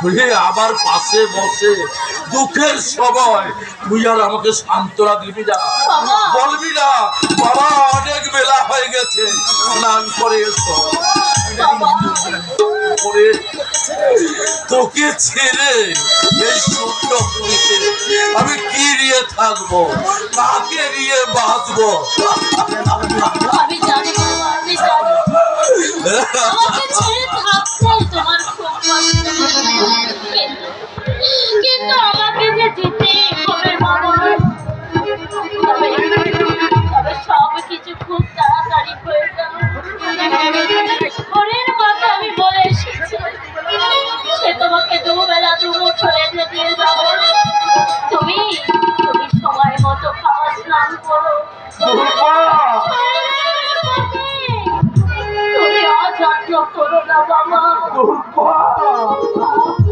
তুই আমার পাশে বসে দুঃখের সময় তুই আর আমাকে সান্ত্বনা দিবি না। বলবি না বাবা অনেক বেলা হয়ে গেছে। স্নান করে এসো। করে তোকে ছেড়ে এই শূন্য পুরীতে আমি কি নিয়ে থাকব? কাকে নিয়ে বাঁচবো? আমি জানি আমি জানি। আমাকে ছেড়ে কিন্তু আমাকে যে যেতেই হবে তবে সব খুব তাড়াতাড়ি হয়ে গেল কথা আমি বলে সে তোমাকে দুবেলা দুমুঠো রেঁধে দিয়ে যাব। তুমি তুমি সময় মতো খাওয়া তুমি অযত্ন করো না বাবা। Oh,